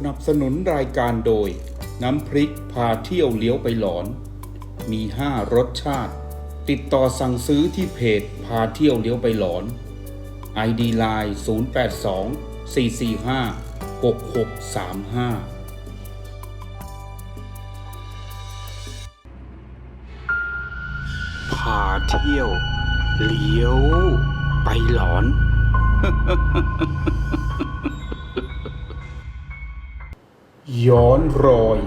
สนับสนุนรายการโดย น้ำพริกพาเที่ยวเลี้ยวไปหลอน มี 5 รสชาติ ติดต่อสั่งซื้อที่เพจพาเที่ยวเลี้ยวไปหลอน ID Line 082 445 6635พาเที่ยว เลี้ยว ไปหลอน ย้อนรอย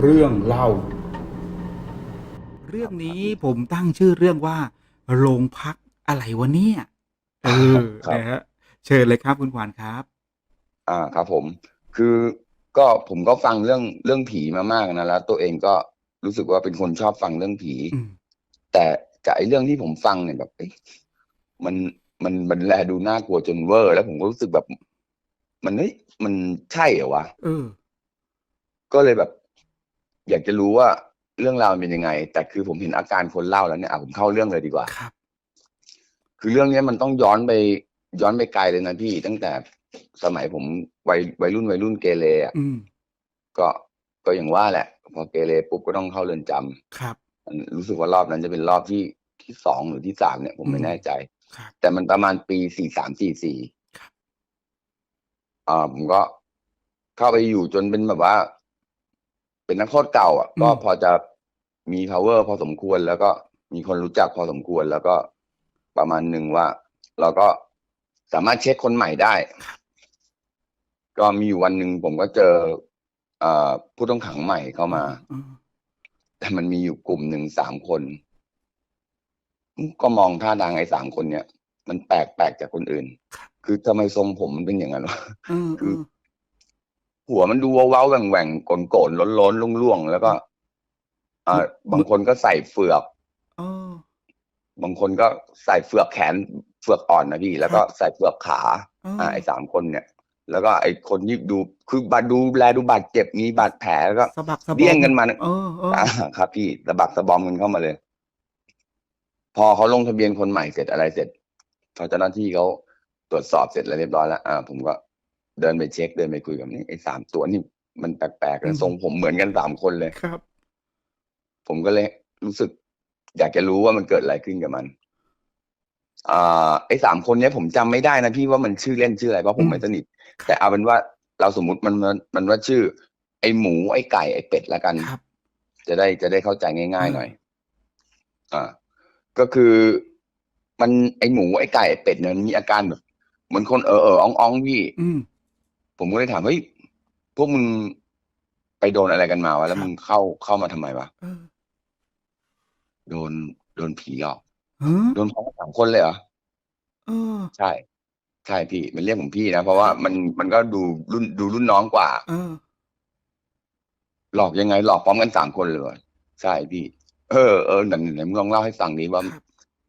เรื่องเล่า เรื่องนี้ผมตั้งชื่อเรื่องว่าโรงพักอะไรวะเนี่ย เออครับนะฮะเชิญเลยครับคุณขวานครับ อ่าครับผม คือก็ผมก็ฟังเรื่องเรื่องผีมามากนะแล้ว ตัวเองก็รู้สึกว่าเป็นคนชอบฟังเรื่องผีอืมแต่จากไอ้เรื่องที่ผมฟังเนี่ยแบบเอ๊ะมันมันมันแลดูน่ากลัวจนเวอร์ แล้วผมก็รู้สึกแบบ มันเฮ้ยมันใช่เหรอวะเออ ก็เลยแบบ อยากจะรู้ว่าเรื่องราวมันเป็นยังไง แต่คือผมเห็นอาการคนเล่าแล้วเนี่ยอะผมเข้าเรื่องเลยดีกว่า ครับ คือเรื่องเนี้ยมันต้องย้อนไปย้อนไปไกลเลยนะพี่ตั้งแต่สมัยผมวัยวัยรุ่นวัยรุ่นเกเรอะอืมก็ก็อย่างว่าแหละ พอเกเรปุ๊บก็ต้องเข้าเรือนจำครับมันรู้สึกว่ารอบนั้นจะเป็นรอบที่ที่สองหรือที่สามเนี่ยผมไม่อืม แน่ใจ ครับ แต่มันประมาณปีสี่สามสี่สี่ครับ อ่าผมก็เข้าไปอยู่จนเป็นแบบว่า เป็นนักโทษเก่า อะ ก็พอจะมี power พอสมควร แล้วก็มีคนรู้จักพอสมควร แล้วก็ประมาณหนึ่งว่า เราก็สามารถเช็คคนใหม่ได้ ก็มีอยู่วันหนึ่งผมก็เจอเอ่อผู้ต้องขังใหม่เข้ามาอืมแต่มันมีอยู่กลุ่มหนึ่งสามคน ก็มองท่าทางไอ้สามคนเนี้ยมันแปลกแปลกจากคนอื่น คือทำไมทรงผมมันเป็นอย่างนั้นวะเออเออ หัวมันดูเว้าๆแหว่งๆโกนๆล้นๆล่วงๆแล้วก็ อ่า บางคนก็ใส่เฟือกเออบางคนก็ใส่เฟือกแขนเฟือกอ่อนนะพี่ แล้วก็ใส่เฟือกขาเอออ่าไอ้สามคนเนี่ย แล้วก็ไอ้คนที่ดูคือบาดดูแลดูบาดเจ็บมีบาดแผลแล้วก็สะบักสะบอมเดี้ยงกันมาเออเอออ่าครับ พี่สะบักสะบอมกันเข้ามาเลย พอเขาลงทะเบียนคนใหม่เสร็จอะไรเสร็จพอเจ้าหน้าที่เขาตรวจสอบเสร็จแล้วเรียบร้อยแล้วอ่า ผมก็ เดินไปเช็คเดินไปคุยกับนี่ไอ้สามตัวนี่มันแปลกๆนะทรงผมเหมือนกันสามคนเลยครับ ผมก็เลยรู้สึก อยากจะรู้ว่ามันเกิดอะไรขึ้นกับมันอ่าไอ้สามคนเนี้ยผมจำไม่ได้นะพี่ว่ามันชื่อเล่นชื่ออะไรเพราะผมอืมไม่สนิท แต่เอาเป็นว่าเราสมมติมันมันมันว่าชื่อ ไอ้หมูไอ้ไก่ไอ้เป็ดละกันครับจะได้จะได้เข้าใจง่ายอืมๆหน่อย อ่า ก็คือมันไอ้หมูไอ้ไก่ไอ้เป็ดเนี่ยมันมีอาการแบบเหมือนคนเออเอออ่องอ่องพี่อืม ผมก็เลยถามเฮ้ยพวกมึงไปโดนอะไรกันมาวะแล้วครับมึงเข้าเข้ามาทำไมวะเออโดนโดนผีหลอกเออโดนพร้อมกันสามคนเลยเหรอเออใช่ ใช่พี่ มันเรียกผมพี่นะ เพราะว่ามันมันก็ดูรุ่นดูรุ่นน้องกว่าเออหลอกยังไง หลอกพร้อมกันสามคนเลยวะใช่พี่ เออเออไหนไหนมึงลองเล่าให้ฟังดิว่าครับ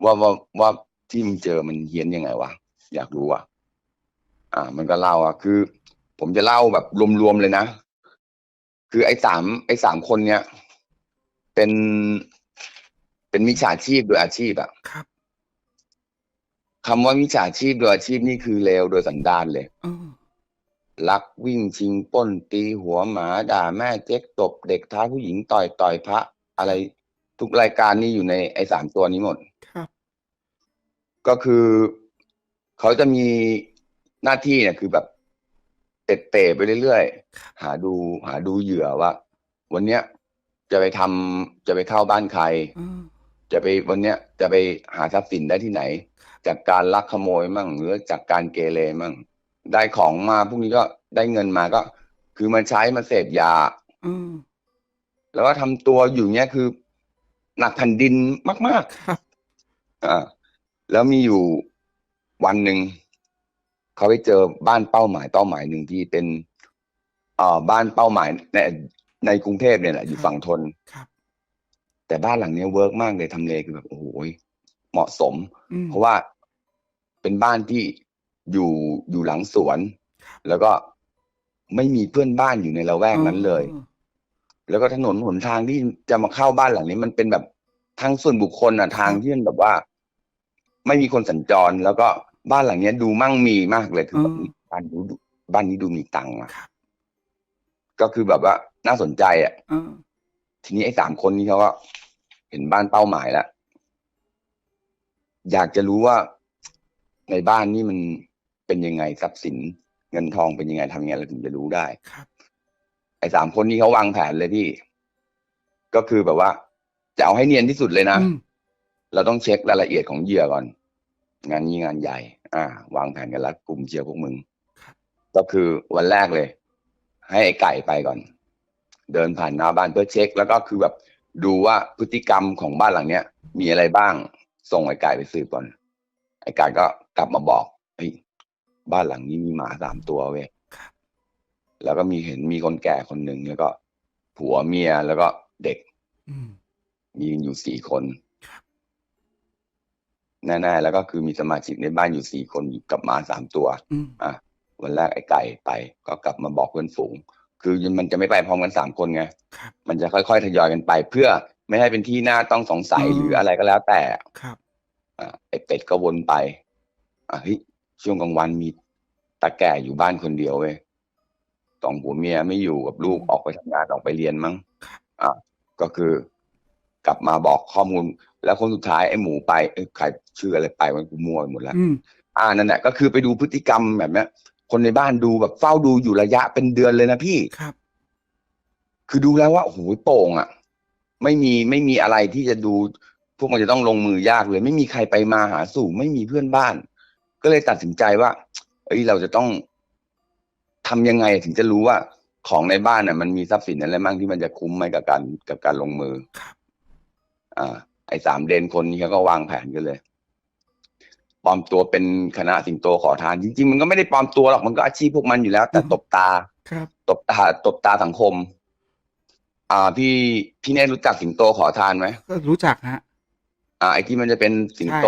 ว่าว่าว่าที่มึงเจอมันเฮี้ยนยังไงวะอยากรู้อะ อ่า มันก็เล่าอะคือ ผมจะเล่าแบบรวมๆเลยนะ คือไอ้สามไอ้สามคนเนี้ยเป็นเป็นมิจฉาชีพโดยอาชีพอะครับคำว่ามิจฉาชีพโดยอาชีพนี่คือเลวโดยสันดานเลยเออลักวิ่งชิงปล้นตีหัวหมาด่าแม่เจ๊กตบเด็กท้าผู้หญิงต่อยต่อยพระ อะไรทุกรายการนี่อยู่ในไอ้สามตัวนี้หมดครับก็คือเขาจะมีหน้าที่เนี่ยคือแบบ เตะเตะไปเรื่อยๆ หาดูหาดูเหยื่อว่า วันเนี้ยจะไปทำจะไปเข้าบ้านใครเออจะไปวันเนี้ยจะไปหาทรัพย์สินได้ที่ไหน จากการลักขโมยมั่งหรือจากการเกเรมั่ง ได้ของมาพวกนี้ก็ได้เงินมาก็ คือมาใช้มาเสพยาเออแล้วก็ทำตัวอยู่เนี้ยคือ หนักแผ่นดินมากครับๆอ่าแล้วมีอยู่วันหนึ่ง เขาไปเจอบ้านเป้าหมายเป้าหมายหนึ่งที่เป็นเอ่อบ้านเป้าหมายในในกรุงเทพเนี่ยแหละอยู่ฝั่งทนครับ แต่บ้านหลังเนี้ยเวิร์กมากเลยทำเลคือแบบโอ้โหเหมาะสมอืมเพราะว่าเป็นบ้านที่อยู่อยู่หลังสวนครับแล้วก็ไม่มีเพื่อนบ้านอยู่ในละแวกนั้นเลยออแล้วก็ถนนหนทางที่จะมาเข้าบ้านหลังนี้ มันเป็นแบบทางส่วนบุคคลอะทางที่มันแบบว่า ไม่มีคนสัญจรแล้วก็ บ้านหลังเนี้ยดูมั่งมีมากเลยคือแบบบ้านดูบ้านนี้ดูมีตังค์อะครับก็คือแบบว่าน่าสนใจอะเออทีนี้ไอ้สามคนนี้เขาก็เห็นบ้านเป้าหมายแล้วอยากจะรู้ว่าในบ้านนี่มันเป็นยังไงทรัพย์สินเงินทองเป็นยังไงทำยังไงเราถึงจะรู้ได้ครับไอ้สามคนนี้เขาวางแผนเลยพี่ ก็คือแบบว่า จะเอาให้เนียนที่สุดเลยนะอืมเราต้องเช็ครายละเอียดของเหยื่อก่อน งานนี้งานใหญ่ อ่าวางแผนกันแล้วกลุ่มเชียร์พวกมึงครับก็คือวันแรกเลย ให้ไอ้ไก่ไปก่อน เดินผ่านหน้าบ้านเพื่อเช็ค แล้วก็คือแบบดูว่าพฤติกรรมของบ้านหลังเนี้ยมีอะไรบ้าง ส่งไอ้ไก่ไปสืบก่อน ไอ้ไก่ก็กลับมาบอกเฮ้ยบ้านหลังนี้มีหมาสามตัวเว้ยครับแล้วก็มีเห็นมีคนแก่คนหนึ่งแล้วก็ ผัวเมียแล้วก็เด็กอืมมีอยู่สี่คนครับ แน่ๆแล้วก็คือมีสมาชิกในบ้านอยู่สี่คนอยู่กับหมาสามตัวอืมอะวันแรกไอ้ไก่ไป ก็กลับมาบอกเพื่อนฝูง คือมันจะไม่ไปพร้อมกันสามคนไงครับมันจะค่อยๆทยอยกันไป เพื่อไม่ให้เป็นที่น่าต้องสงสัยอืมหรืออะไรก็แล้วแต่ครับอะไอ้เป็ดก็วนไปอะเฮ้ยช่วงกลางวันมีตาแก่อยู่บ้านคนเดียวเว้ยสองผัวเมียไม่อยู่กับลูกออกไปทำงานออกไปเรียนมั้งครับอะก็คือ กลับมาบอกข้อมูล แล้วคนสุดท้ายไอ้หมูไปเอ้ยใครชื่ออะไรไปมันกูมั่วไปหมดแล้วอืมอ่านั่นแหละก็คือไปดูพฤติกรรมแบบเนี้ย คนในบ้านดูแบบเฝ้าดูอยู่ระยะเป็นเดือนเลยนะพี่ครับ คือดูแล้วว่าโอ้โหโป่งอะ ไม่มีไม่มีอะไรที่จะดู พวกมันจะต้องลงมือยากเลย ไม่มีใครไปมาหาสู่ไม่มีเพื่อนบ้าน ก็เลยตัดสินใจว่า เอ้ยเราจะต้องทำยังไงถึงจะรู้ว่าของในบ้านน่ะมันมีทรัพย์สินอะไรบ้างที่มันจะคุ้มไหมกับการกับการลงมือครับ อ่าไอ้สามเดนคนนี้เขาก็วางแผนกันเลยปลอมตัวเป็นคณะสิงโตขอทาน จริงๆ มันก็ไม่ได้ปลอมตัวหรอกมันก็อาชีพพวกมันอยู่แล้ว แต่ตบตาครับตบตาตบตาสังคม อ่าพี่พี่เนทรู้จักสิงโตขอทานไหมก็รู้จักฮะ อ่าไอ้ที่มันจะเป็นสิงโต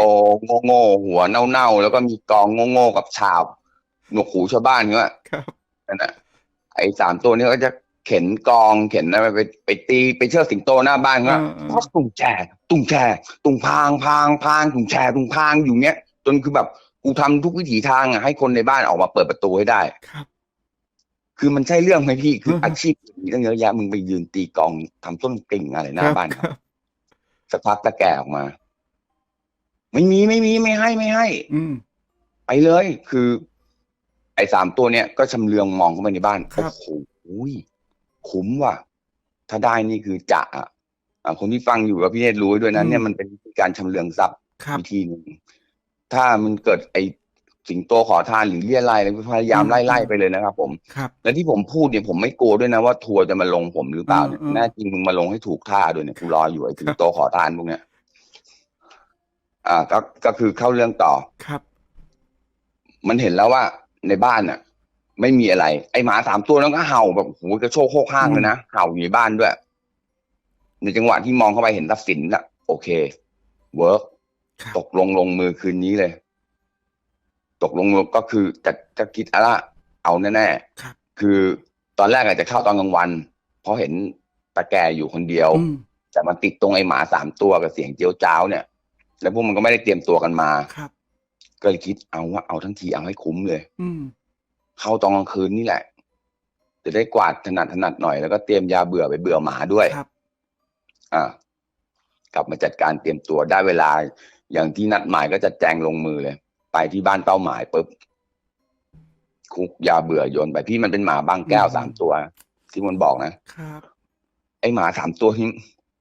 โง่ๆหัวเน่าๆแล้วก็มีกองโง่ๆกับฉาบหนวกหูชาวบ้านเงี้ยครับนั่นแหะไอ้สามตัวนี้ก็จะ เข็นกองเข็นอะไรไปไปตีไปเชือดสิงโตหน้าบ้านก็เออเออพักตุงแชตุงแชตุงพางพางพางตุงแชตุงพางอยู่เงี้ยจนคือแบบกูทำทุกวิถีทางอะให้คนในบ้านออกมาเปิดประตูให้ได้ครับ คือมันใช่เรื่องไหมพี่คือเอออาชีพมีตั้งเยอะแยะมึงไปยืนตีกลองทำต้นกริ่งอะไรหน้าบ้านคเขารับสักพักตะแก่ออกมา ไม่มีไม่มีไม่ให้ไม่ให้ อืมไปเลย คือ ไอ้สามตัวเนี้ยก็ชำเลืองมองเข้าไปในบ้านครัโอ้บโห คุ้มว่ะ ถ้าได้นี่คือจะอะอะคนที่ฟังอยู่กับพี่เนตรรู้ไว้ด้วยนะเนี่ยมันเป็นวิธีการชำเลืองทรัพย์ครับวิธีหนึ่งถ้ามันเกิดไอ้สิงโตขอทานหรือเลี่ยไล่อะไรพยายามไล่ไล่ไปเลยนะครับ ผมครับและที่ผมพูดเนี่ยผมไม่กลัวด้วยนะว่าทัวร์จะมาลงผมหรือเปล่าเนี่ยเออเออแน่จริงมึงมาลงให้ถูกท่าด้วยเนี่ยกูรออยู่ไอ้สิงโตขอทานพวกเนี้ยอ่าก็ก็คือเข้าเรื่องต่อครับ มันเห็นแล้วว่าในบ้านน่ะ ไม่มีอะไร ไอหมาสามตัวนั้นก็เห่าแบบโอ้โหกระโชกโคกห้างเลยนะเห่าอยู่ในบ้านด้วย ในจังหวะที่มองเข้าไปเห็นทรัพย์สินน่ะ โอเคเวิร์กครับตกลงลงมือคืนนี้เลย ตกลงก็คือจะจะคิดอะไรเอาแน่ครับๆคือตอนแรกอาจจะเข้าตอนกลางวัน เพราะเห็นตาแก่อยู่คนเดียวอืมแต่มันติดตรงไอหมาสามตัวกับเสียงเจียวจ้าวเนี่ย แล้วพวกมันก็ไม่ได้เตรียมตัวกันมาครับก็เลยคิดเอาว่าเอาทั้งทีเอาให้คุ้มเลย อืม เข้าตอนกลางคืนนี่แหละ จะได้กวาดถนัดถนัดหน่อยแล้วก็เตรียมยาเบื่อไปเบื่อหมาด้วยครับ อ่ากลับมาจัดการเตรียมตัวได้เวลา อย่างที่นัดหมายก็จะแจงลงมือเลย ไปที่บ้านเป้าหมายปุ๊บคุกยาเบื่อโยนไปพี่มันเป็นหมาบางแก้วอืมสามตัว ที่มันบอกนะครับ ไอหมาสามตัวนี้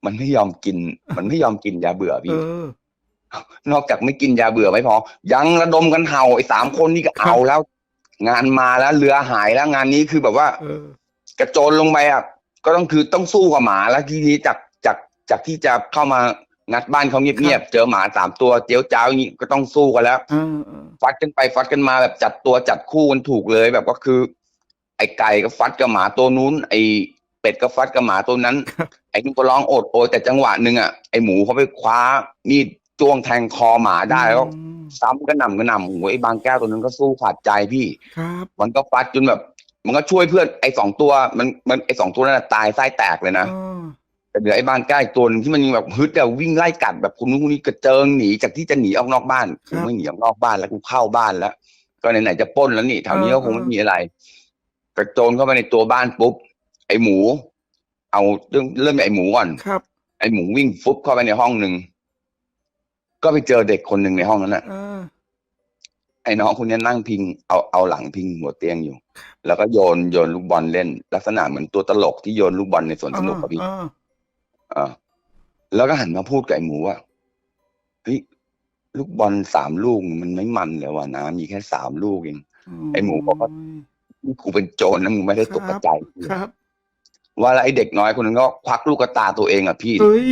มันไม่ยอมกิน มันไม่ยอมกินยาเบื่อเอพี่อนอกจากไม่กินยาเบื่อไม่พอ ยังระดมกันเห่าไอ้สามคนนี่ก็ครับเอาแล้ว งานมาแล้วเรือหายแล้วงานนี้คือแบบว่า เออ กระโจนลงไปอะก็ต้องคือต้องสู้กับหมาแล้วทีนี้จากจากจากที่จะเข้ามางัดบ้านเขาเงียบๆเจอหมาสามตัวเจียวจ้าวอย่างนี้ก็ต้องสู้กันแล้ว เออเออฟัดกันไปฟัดกันมาแบบจัดตัวจัดคู่กันถูกเลยแบบก็คือ ไอ้ไก่ก็ฟัดกับหมาตัวนู้น ไอ้เป็ดก็ฟัดกับหมาตัวนั้นครับไอ้นุ่นก็ร้องโอดโอยแต่จังหวะหนึ่งอะไอ้หมูเขาไปคว้ามีด จ้วงแทงคอหมาได้แล้วอืมซ้ำก็หน่ำก็หน่ำโอ้โหไอ้บางแก้วตัวนั้นก็สู้ขาดใจพี่ ครับ มันก็ฟัดจนแบบ มันก็ช่วยเพื่อนไอ้สองตัวมันมันไอ้สองตัวนั้นนะตายไส้แตกเลยนะเออแต่เหลือไอ้บางแก้วอีกตัวหนึงที่มันยังแบบฮึดแต่วิ่งไล่กัดแบบคนนู้นคนนี้กระเจิงหนีจากที่จะหนีออกนอกบ้านกูไม่หนีออกนอกบ้านแล้วกูเข้าบ้านแล้ว ก็ไหนๆจะปล้นแล้วนี่แถวนี้ก็คงไม่มีอะไรกระโจนเข้าไปในตัวบ้านปุ๊บไอหมู เอาเรื่องเริ่มจากไอหมูก่อนครับ ไอหมูวิ่งฟุบเข้าไปในห้องหนึ่ง ก็ไปเจอเด็กคนหนึ่งในห้องนั้นน่ะเออไอ้น้องคนนี้นั่งพิงเอาเอาหลังพิงหัวเตียงอยู่ แล้วก็โยนโยนลูกบอลเล่น ลักษณะเหมือนตัวตลกที่โยนลูกบอลในสวนสนุกครับพี่เอออ่าแล้วก็หันมาพูดกับไอ้หมูว่าเฮ้ยลูกบอลสามลูกมันไม่มันเลยว่ะนะมีแค่สามลูกเอง ไอ้หมูบอกว่า นี่กูเป็นโจรนะมึงไม่ได้ตกกระจายครับว่าแล้วไอ้เด็กน้อยคนนั้นก็ควักลูกตาตัวเองอะพี่ เฮ้ย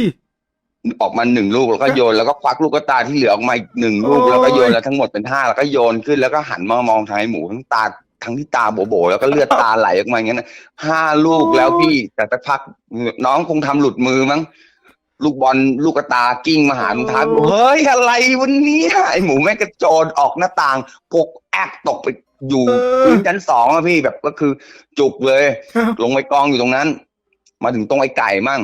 ออกมาหนึ่งลูกแล้วก็โยนแล้วก็ควักลูกตาที่เหลือออกมาอีกหนึ่งลูกโอ้ยแล้วก็โยนแล้วทั้งหมดเป็นห้าแล้วก็โยนขึ้นแล้วก็หันมามองทางไอ้หมูทั้งตาทั้งที่ตาโบๆแล้วก็เลือดตาไหลออกมาอย่างนั้นนะห้าลูกแล้วพี่แต่สักพักน้องคงทำหลุดมือมั้งลูกบอลลูกตากิ้งมาหารองเท้าเฮ้ยอะไรวันนี้ไอ้หมูแม่งกระโจนออกหน้าต่างปกแอกตกไปอยู่เออพื้นชั้นสองอะพี่แบบก็คือจุกเลยครับลงไปกองอยู่ตรงนั้น มาถึงตรงไอ้ไก่มั่ง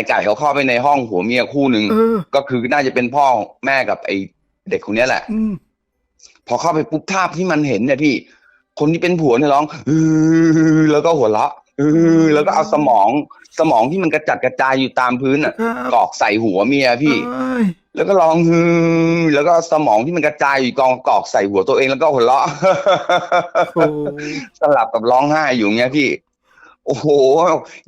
ไอ้ไก่เขาเข้าไปในห้องผัวเมียคู่หนึ่งเออ ก็คือน่าจะเป็นพ่อแม่กับไอ้เด็กคนเนี้ยแหละ อืมพอเข้าไปปุ๊บภาพที่มันเห็นเนี่ยพี่ คนที่เป็นผัวเนี่ยร้องอือแล้วก็หัวเราะอือแล้วก็เอาสมองสมองที่มันกระจัดกระจายอยู่ตามพื้นอะครับกรอกใส่หัวเมียพี่ เอ้ยแล้วก็ร้องฮือ แล้วก็สมองที่มันกระจายอยู่กองกรอกใส่หัวตัวเองแล้วก็หัวเราะ โอ้ สลับกับร้องไห้อยู่เงี้ยพี่ โอ้โห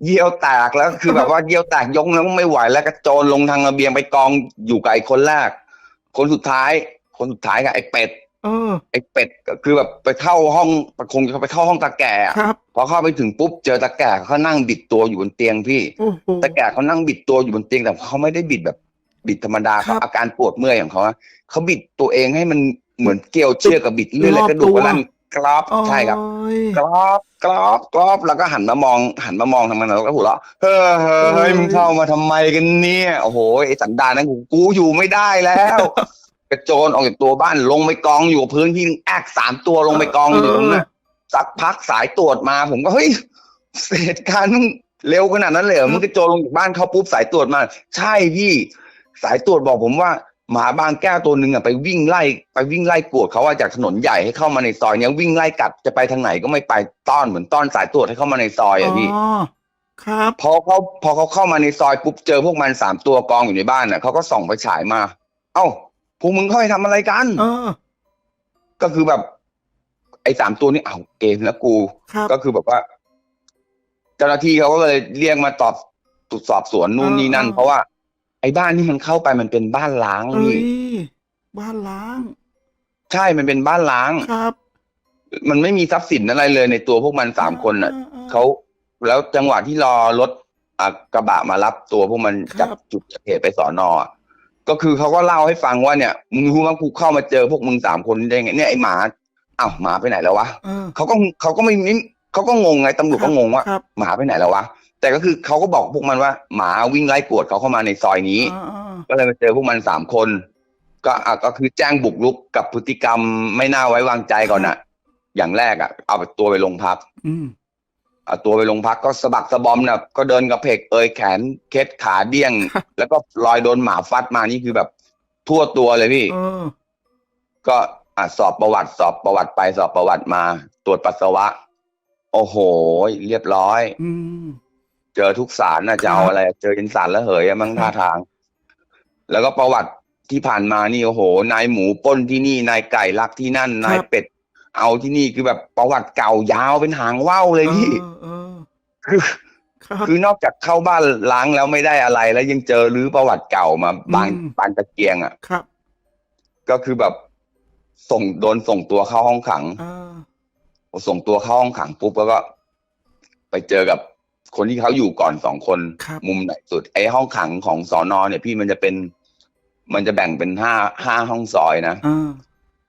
เยี่ยวแตกแล้วคือแบบว่าเยี่ยวแตกยกแล้วไม่ไหวแล้วกระโจนลงทางระเบียงไปกองอยู่กับไอ้คนแรก คนสุดท้าย คนสุดท้ายกับไอ้เป็ดเออไอ้เป็ดก็คือแบบไปเข้าห้องคงจะไปเข้าห้องตาแก่อะครับพอเข้าไปถึงปุ๊บเจอตาแก่เขานั่งบิดตัวอยู่บนเตียงพี่โอ้โหตาแก่เขานั่งบิดตัวอยู่บนเตียงแต่เขาไม่ได้บิดแบบบิดธรรมดาครับเขาอาการปวดเมื่อยของเขาอะเขาบิดตัวเองให้มันเหมือนเกลียวเชือกกับบิดเลื่อนและกระดูกรอบตัวนั่น กรอบใช่ครับโอ้ยกรอบกรอบกรอบแล้วก็หันมามอง หันมามองทางมันแล้วก็หัวเราะเฮ้ยเฮ้ยเฮ้ยมึงเข้ามาทำไมกันเนี่ยโอ้โหไอ้สันดานนั้นกูกูอยู่ไม่ได้แล้วกระโจนออกจากตัวบ้านลงไปกองอยู่กับพื้นที่แอกสามตัวลงไปกองอยู่ตรงนั้นสักพักสายตรวจมา ผมก็เฮ้ยเหตุการณ์มึงเร็วขนาดนั้นเลยเหรอมึงกระโจนลงจากบ้านเขาปุ๊บสายตรวจมา ใช่พี่ สายตรวจบอกผมว่า หมาบางแก้วตัวหนึ่งอะไปวิ่งไล่ไปวิ่งไล่กวดเขาว่าจากถนนใหญ่ให้เข้ามาในซอยเนี้ยวิ่งไล่กัดจะไปทางไหนก็ไม่ไปต้อนเหมือนต้อนสายตรวจให้เข้ามาในซอยอะพี่อ๋อครับพอเขาพอเขาเข้ามาในซอยปุ๊บเจอพวกมันสามตัวกองอยู่ในบ้านน่ะเขาก็ส่องไปฉายมา เอ้าพวกมึงเข้าไปทำอะไรกันเออก็คือแบบ ไอ้สามตัวนี้เอาเกมแล้วกูครับก็คือแบบว่า เจ้าหน้าที่เขาก็เลยเรียกมาตอบตรวจสอบสวนนู่นนี่นั่นอ่าเพราะว่า ไอ้บ้านที่มันเข้าไปมันเป็นบ้านล้างเอ้นี่ยบ้านล้างใช่มันเป็นบ้านล้าง ครับมันไม่มีทรัพย์สินอะไรเลยในตัวพวกมันสามคนน่ะออออเขาแล้วจังหวะที่รอรถอะกระบะมารับตัวพวกมันครัจากบจุดเกิดเหตุไปสอนอะก็คือเขาก็เล่าให้ฟังว่าเนี่ยมึงรู้ว่ากูเข้ามาเจอพวกมึงสามคนได้ไงเนี่ยไอ้หมาอ้าวหมาไปไหนแล้ววะเออเขาก็เขาก็ไม่ไม่เขาก็งงไงตำรวจก็งงว่า ครับหมาไปไหนแล้ววะ แต่ก็คือเขาก็บอกพวกมันว่า หมาวิ่งไล่กวดเขาเข้ามาในซอยนี้อ่าอ่าก็เลยมาเจอพวกมันสามคน ก็อะก็คือแจ้งบุกรุกกับพฤติกรรมไม่น่าไว้วางใจก่อนน่ะ อย่างแรกอะ เอาตัวไปโรงพัก อืมเอาตัวไปโรงพักก็สะบักสะบอมน่ะก็เดินกระเพกเอยแขนเคล็ดขาเดี้ยง แล้วก็รอยโดนหมาฟัดมานี่คือแบบ ทั่วตัวเลยพี่ เออ ก็อะสอบประวัติสอบประวัติไปสอบประวัติมา ตรวจปัสสาวะ โอ้โห เรียบร้อย อืม เจอทุกสารน่ะจะเอาอะไร เจอยินสารแล้วเหยอะมั้งท่าทาง แล้วก็ประวัติที่ผ่านมานี่โอ้โห นายหมูปล้นที่นี่นายไก่ลักที่นั่น นายเป็ด เอาที่นี่คือแบบประวัติเก่ายาวเป็นหางว่าวเลยพี่เออเออคือครับคือนอกจากเข้าบ้านล้างแล้วไม่ได้อะไร แล้วยังเจอรื้อประวัติเก่ามาบานอืมบานตะเกียงอะครับ ก็คือแบบส่งโดนส่งตัวเข้าห้องขังเออพอส่งตัวเข้าห้องขังปุ๊บแล้วก็ ไปเจอกับ คนที่เขาอยู่ก่อนสองคน ครับ มุมไหนสุด ไอ้ห้องขังของสอนอเนี่ยพี่มันจะเป็น มันจะแบ่งเป็นห้าห้าห้องซอยนะอ่า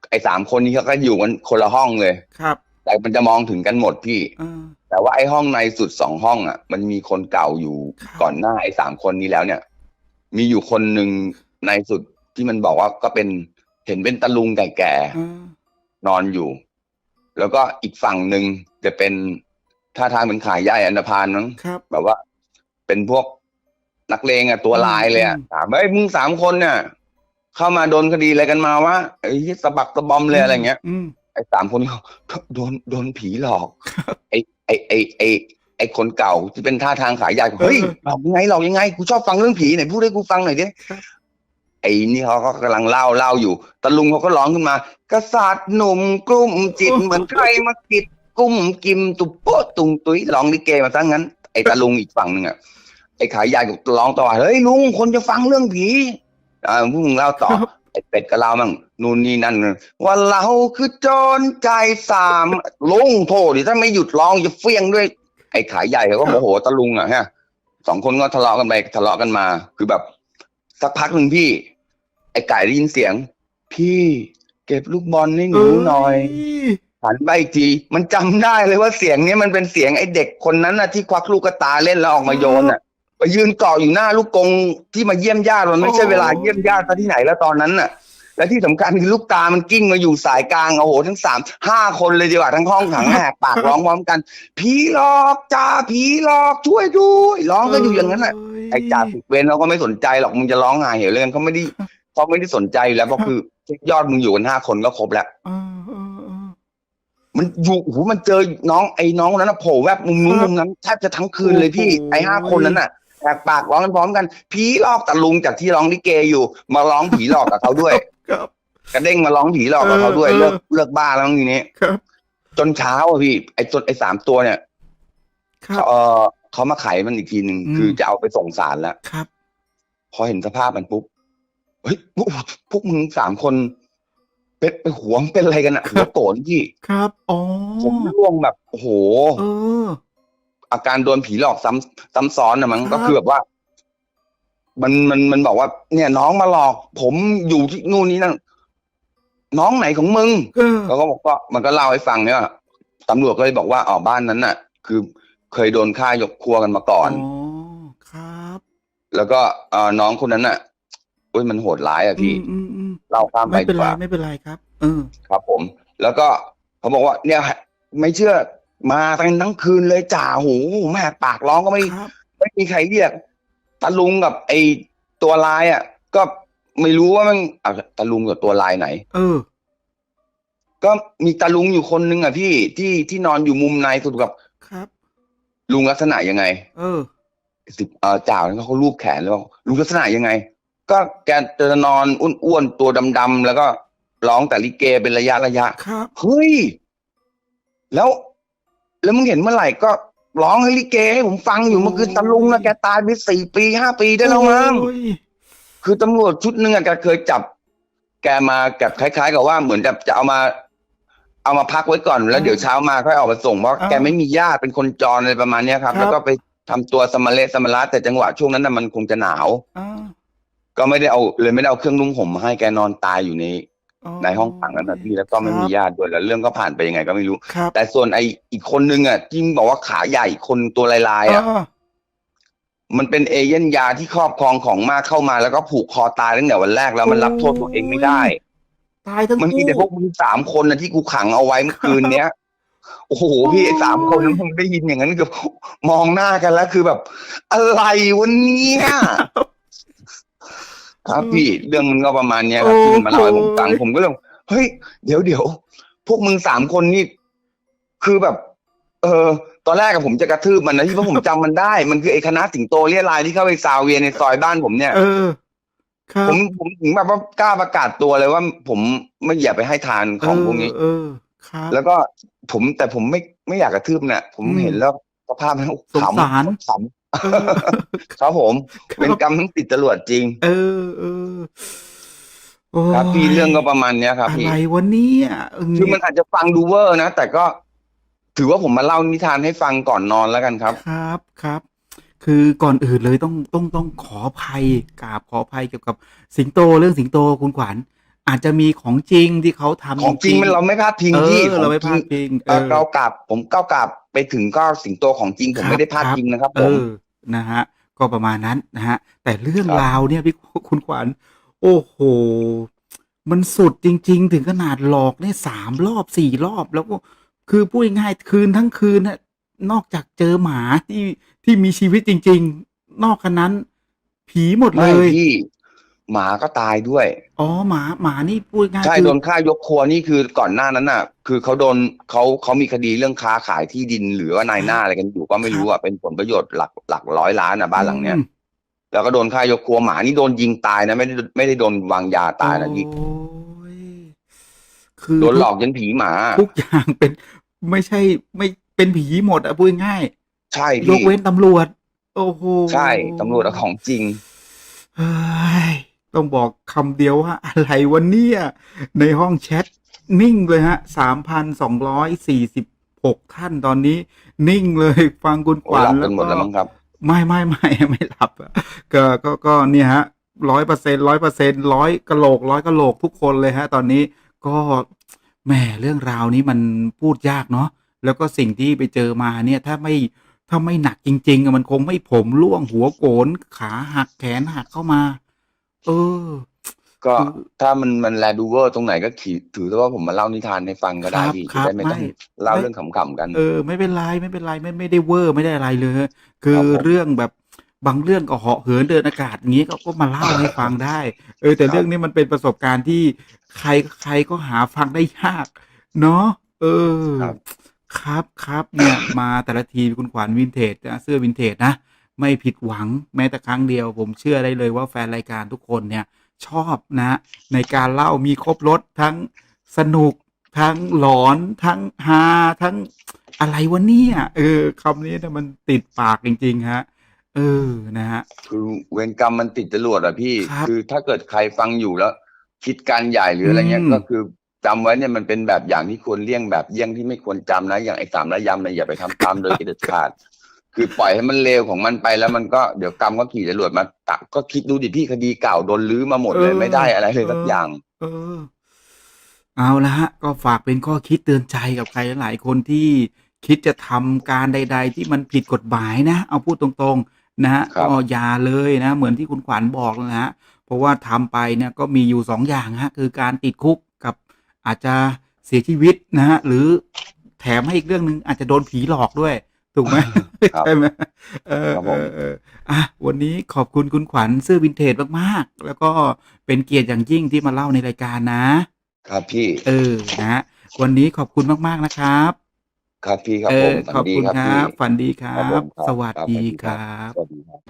ไอ้สามคนนี้เขาก็อยู่กันคนละห้องเลย ครับแต่มันจะมองถึงกันหมดพี่ อ่า แต่ว่าไอ้ห้องในสุดสองห้องอะ มันมีคนเก่าอยู่ครับ ก่อนหน้าไอ้สามคนนี้แล้วเนี่ย มีอยู่คนหนึ่งในสุดที่มันบอกว่าก็เป็นเห็นเป็นตะลุงแก่อ่าๆนอนอยู่ แล้วก็อีกฝั่งหนึ่งจะเป็น ท่าทางเหมือนขายย่ายอันดพานมั้งครับ แบบว่า เป็นพวกนักเลงอะตัวลายเลยอะอืมถามว่าเฮ้ยมึงสามคนเนี่ยเข้ามาโดนคดีอะไรกันมาวะไอ้เหี้ยสะบักสะบอมเลยอะไรเงี้ยอืม ไอ้สามคนนี้เขาโดนโดนผีหลอกไอ้ไอ้ไอ้ไอ้ไอ้อ้คนเก่าที่เป็นท่าทางขายยาเฮ้ยหลอกยังไงหลอกยังไงกูชอบฟังเรื่องผีไหนพูดให้กูฟังหน่อยดิครับไอ้นี่เขาก็กำลังเล่าเล่าอยู่ตะลุงเขาก็ร้องขึ้นมา กษัตริย์หนุ่มกลุ่มจิตเหมือนใครมากิด กุ้มกิมตุบโป๊ะตุงตุ้ยร้องลิเกมาซะงั้น ไอ้ตะลุงอีกฝั่งหนึ่งอะไอ้ขายยาก็ร้องต่อว่าเฮ้ยลุงคนจะฟังเรื่องผีอ่าพวกมึงเล่าต่อครับไอ้เป็ดก็เล่ามั่งนู่นนี่นั่นว่าเราคือโจรใจสามลุงโทษดิถ้าไม่หยุดร้องจะเฟี้ยงด้วย ไอ้ขายใหญ่เขาก็โมโหตะลุงอะฮะสองคนก็ทะเลาะกันไปทะเลาะกันมา คือแบบ สักพักหนึ่งพี่ ไอ้ไก่ได้ยินเสียง พี่ เก็บลูกบอลให้หนูหน่อย หันไปอีกทีมันจำได้เลยว่าเสียงเนี้ยมันเป็นเสียงไอ้เด็กคนนั้นน่ะที่ควักลูกกระตาเล่นแล้วออกมาโยนอะไปยืนเกาะอยู่หน้าลูกกรงที่มาเยี่ยมญาติมันไม่ใช่โอ้เวลาเยี่ยมญาติซะที่ไหนแล้วตอนนั้นน่ะ และที่สำคัญคือลูกตามันกิ้งมาอยู่สายกลางโอ้โหทั้งสามห้าคนเลยดีกว่าทั้งห้องขังแหกปากร้องพร้อมกัน ผีหลอกจ้าผีหลอกช่วยด้วยร้องก็อยู่อย่างนั้นแหละ ไอ้จ่าสิบเวรเราก็ไม่สนใจหรอกมึงจะร้องหาเหวเรื่องเขาไม่ได้เขาไม่ได้สนใจอยู่แล้วเพราะคือยอดมึงอยู่กันห้าคนก็ครบแล้ว เออเออเออ มันอยู่โอ้โหมันเจอน้องไอ้น้องคนนั้นนะโผล่แวบมุมนู้นครับมุมนั้นแทบจะทั้งคืนเลยพี่โอ้โหไอ้ห้าคนนั้นน่ะแหกปากร้องกันพร้อมกันผีหลอกตะลุงจากที่ร้องลิเกอยู่ มาร้องผีหลอกกับเขาด้วยครับกระเด้งมาร้องผีหลอกกับเขาด้วยเออเลิกเลิกบ้าแล้วทีนี้ครับจนเช้าอะพี่ ไอ้ตัวไอ้สามตัวเนี่ยครับเออเขามาไขมันอีกทีหนึ่งอืมคือจะเอาไปส่งศาลแล้วครับ พอเห็นสภาพมันปุ๊บเฮ้ยพวกพวกมึงสามคน เป็นไปหัวงเป็นอะไรกันอะครับหัวโกรธพี่ครับอ๋อผมร่วงแบบโอ้โหเอออาการโดนผีหลอกซ้ำซ้ำซ้อนนะมั้งครับก็คือแบบว่า มันมันมันบอกว่า เนี่ย น้องมาหลอก ผมอยู่ที่นู่นนี่นั่นน้องไหนของมึงเออเขาก็บอกว่ามันก็เล่าให้ฟังเนี่ยว่าตำรวจก็เลยบอกว่าอ๋อบ้านนั้นน่ะ คือเคยโดนฆ่ายกครัวกันมาก่อนอ๋อครับ แล้วก็เอ่อน้องคนนั้นน่ะ อุ้ยมันโหดร้ายอะพี่อืมอืมอืมเล่าข้ามไปไม่เป็นดีกไรว่าไม่เป็นไรครับเออครับ ผม แล้วก็เขาบอกว่าเนี่ย ไม่เชื่อมากันทั้งคืนเลยจ่าโหแม่ปากร้องก็ไม่ครับไม่มีใครเรียกตาลุงกับไอตัวลายอะ ก็ไม่รู้ว่ามันอะตาลุงกับตัวลายไหน เออ ก็มีตาลุงอยู่คนนึงอะพี่ที่ที่นอนอยู่มุมในสุดกับครับ ลุงลักษณะยังไง เออสิบเออจ่าเนี่ยเขารูปแขนแล้วบอกลุงลักษณะยังไง ก็แกจะนอนอ้วนๆตัวดำๆแล้วก็ร้องแต่ลิเกเป็นระยะระยะครับ เฮ้ย แล้ว แล้วมึงเห็นเมื่อไหร่ก็ร้องให้ลิเกให้ผมฟังอยู่เมื่อคืนตาลุงนะแกตายไปสี่ปีห้าปีได้แล้วมั้ง โอ้ยคือตำรวจชุดหนึ่งอะแกเคยจับ แกมากับคล้าย ๆ กับว่าเหมือนจะจะเอามา เอามาพักไว้ก่อนแล้วเดี๋ยวเช้ามาค่อยออกมาส่งเพราะแกไม่มีญาติเป็นคนจรอะไรประมาณเนี้ยครับ แล้วก็ไปทำตัวสมมาเลสมมาระแต่จังหวะช่วงนั้นน่ะมันคงจะหนาว อ่า ก็ไม่ได้เอาเลยไม่ได้เอาเครื่องนุ่งห่มมาให้แกนอนตายอยู่ในในห้องขังนั้นนะพี่แล้วก็ไม่มีญาติด้วยแล้วเรื่องก็ผ่านไปยังไงก็ไม่รู้ ครับ แต่ส่วนไออีกคนนึงอะที่บอกว่าขาใหญ่คนตัวลายๆอะอ่ามันเป็นเอเย่นยาที่ครอบครองของมากเข้ามาแล้วก็ผูกคอตายตั้งแต่วันแรกแล้วมันรับโทษตัวเองไม่ได้ ตายทั้งมันมีคู่ แต่พวกมึงสามคนนะที่กูขังเอาไว้เมื่อคืนเนี้ย โอ้โหพี่ไอ้สามคนนั้นมึงได้ยินอย่างนั้นก็มองหน้ากันแล้วคือแบบ อะไรวันนี้ ครับพี่เรื่องมันก็ประมาณเนี้ยครับที่มันมาเล่าให้ผมฟังผมก็เลยเฮ้ยเดี๋ยวเดี๋ยวพวกมึงสามคนนี่คือแบบ เออ ตอนแรกกับผมจะกระทืบมันนะที่ว่าผมจำมันได้ มันคือไอ้คณะสิงโตเรียลายที่เข้าไปซาเวียในซอยบ้านผมเนี่ยเออครับผมผมถึงแบบว่ากล้าประกาศตัวเลยว่า ผมไม่อยากไปให้ทานของพวกนี้ เออครับ แล้วก็ผมแต่ผมไม่ไม่อยากกระทืบเนี่ยผมอืมเห็นแล้วสภาพมันสงสารขำเออๆ ครับผมเป็นกรรมทั้งติดจรวดจริง เออเออโอ้ยครับพี่เรื่องก็ประมาณเนี้ยครับอะพี่ไรวันนี้อะคือมันอาจจะฟังดูเวอร์นะ แต่ก็ถือว่าผมมาเล่านิทานให้ฟังก่อนนอนแล้วกันครับ ครับครับ คือก่อนอื่นเลยต้องต้องต้องขออภัยกราบขออภัยเกี่ยวกับสิงโตเรื่องสิงโตคุณขวัญ อาจจะมีของจริงที่เขาทำของจริงมันเราไม่พลาดพิงเอที่อเราไม่พลาดจริงพิงเอเอ่ออ เรากลับผมก้าวกลับไปถึงก็สิงโตของจริงผมครับไม่ได้พลาดครับพิงนะครับเอผม อนะฮะ ก็ประมาณนั้นนะฮะ แต่เรื่องครับ ราวเนี่ยพี่คุณขวัญโอ้โห มันสุดจริง ๆ ถึงขนาดหลอกเนี่ยสามรอบสี่รอบแล้วก็คือพูดง่ายๆคืนทั้งคืนน่ะนอกจากเจอหมาที่ที่มีชีวิตจริง ๆ นอกกันนั้น ผีหมดเลไม่ย พี่ หมาก็ตายด้วย อ๋อหมาหมานี่พูดง่ายใช่คือโดนฆ่ายกครัวนี่คือก่อนหน้านั้นน่ะ คือเขาโดนเขาเขามีคดีเรื่องค้าขายที่ดินหรือว่านายหน้าอะไรกันอยู่ก็ไม่รู้อะเป็นผลประโยชน์หลักหลักร้อยล้านอะบ้านหลังเนี้ยอืมแล้วก็โดนฆ่ายกครัวหมานี่โดนยิงตายนะไม่ได้ไม่ได้โดนวางยาตายนะพี่โอ้ยคือโดนหลอกยันผีหมา ทุกอย่างเป็นไม่ใช่ไม่เป็นผีหมดอะพูดง่ายใช่ยพี่กเว้นตำรวจ โอ้โหใช่ตำรวจเอาของจริง เฮ้ย ต้องบอกคำเดียวว่าอะไรวันนี้ในห้องแชทนิ่งเลยฮะสามพันสองร้อยสี่สิบหกท่านตอนนี้ นิ่งเลยฟังคุณโอ้ขวัหญลับแล้กัวนหมก็ดแล้วมั้งครับไม่ไม่ไม่ไม่หลับอะก็ก็ก็เนี่ยฮะร้อยเปอร์เซ็นร้อยเปอร์เซ็นร้อยกะโหลกร้อยกะโหลกทุกคนเลยฮะ ตอนนี้ก็แหมเรื่องราวนี้มันพูดยากเนาะแล้วก็สิ่งที่ไปเจอมาเนี่ยถ้าไม่ถ้าไม่หนักจริงๆอะมันคงไม่ผมร่วงหัวโกนขาหักแขนหักเข้ามา เออ ก็คือถ้ามันมันแลดูเวอร์ตรงไหนก็ขีถือซะว่าผมมาเล่านิทานให้ฟังก็ได้ครับพี่ครัจะบได้ไม่ต้องไม่เล่าไม่ เรื่องขำๆกัน เออ ไม่เป็นไรไม่เป็นไรไม่ไม่ได้เวอร์ไม่ได้อะไรเลย คือครับผม เรื่องแบบบางเรื่องก็เหาะเหินเดินอากาศอย่างนี้ก็ก็มาเล่าให้ฟังได้ เออ แต่ครับเรื่องนี้มันเป็นประสบการณ์ที่ใครใครก็หาฟังได้ยาก เนาะเออ ครับ ครับครับเนี่ย มาแต่ละทีคุณขวัญวินเทจนะเสื้อวินเทจนะ ไม่ผิดหวังแม้แต่ครั้งเดียว ผมเชื่อได้เลยว่าแฟนรายการทุกคนเนี่ยชอบนะ ในการเล่ามีครบรถทั้งสนุกทั้งหลอนทั้งฮาทั้งอะไรวะเนี่ยเออคำนี้เนี่ยมันติดปากจริง ๆ ฮะ เออนะฮะคือเวรกรรมมันติดจรวดอะพี่ครับคือถ้าเกิดใครฟังอยู่แล้ว คิดการใหญ่หรืออะไรเงี้ยอืมก็คือจำไว้เนี่ยมันเป็นแบบอย่างที่ควรเลี่ยงแบบเยี่ยงที่ไม่ควรจำนะ อย่างไอ้สามระยำเนี่ยอย่าไปทำตามโดยเด็ดขาด คือปล่อยให้มันเลวของมันไปแล้วมันก็เดี๋ยวกรรมก็ขี่จรวดมาตักก็คิดดูดิพี่คดีเก่าโดนลื้อมาหมดเลยเออไม่ได้อะไรเลยสักเออออย่าง เออ เอาละฮะ ก็ฝากเป็นข้อคิดเตือนใจกับใครหลายๆคนที่คิดจะทำการใด ๆ ที่มันผิดกฎหมายนะ เอาพูดตรงๆ นะฮะครับก็อย่าเลยนะ เหมือนที่คุณขวัญบอกนะฮะ เพราะว่าทำไปเนี่ยก็มีอยู่สองอย่างฮะ คือการติดคุกกับอาจจะเสียชีวิตนะฮะหรือแถมให้อีกเรื่องหนึ่งอาจจะโดนผีหลอกด้วย ถูกไหมครับใช่ไหมเออครับเอผมอเอออะวันนี้ขอบคุณคุณขวัญเสื้อวินเทจมากๆ แล้วก็เป็นเกียรติอย่างยิ่งที่มาเล่าในรายการนะ ครับพี่ เออนะฮะวันนี้ขอบคุณมากๆนะครับ ครับพี่ครับเอผอมขอบคุณฝันดีครับ ฝันดีครัครับผบมครับสวัสดีคครัรับ สวัสดีครับ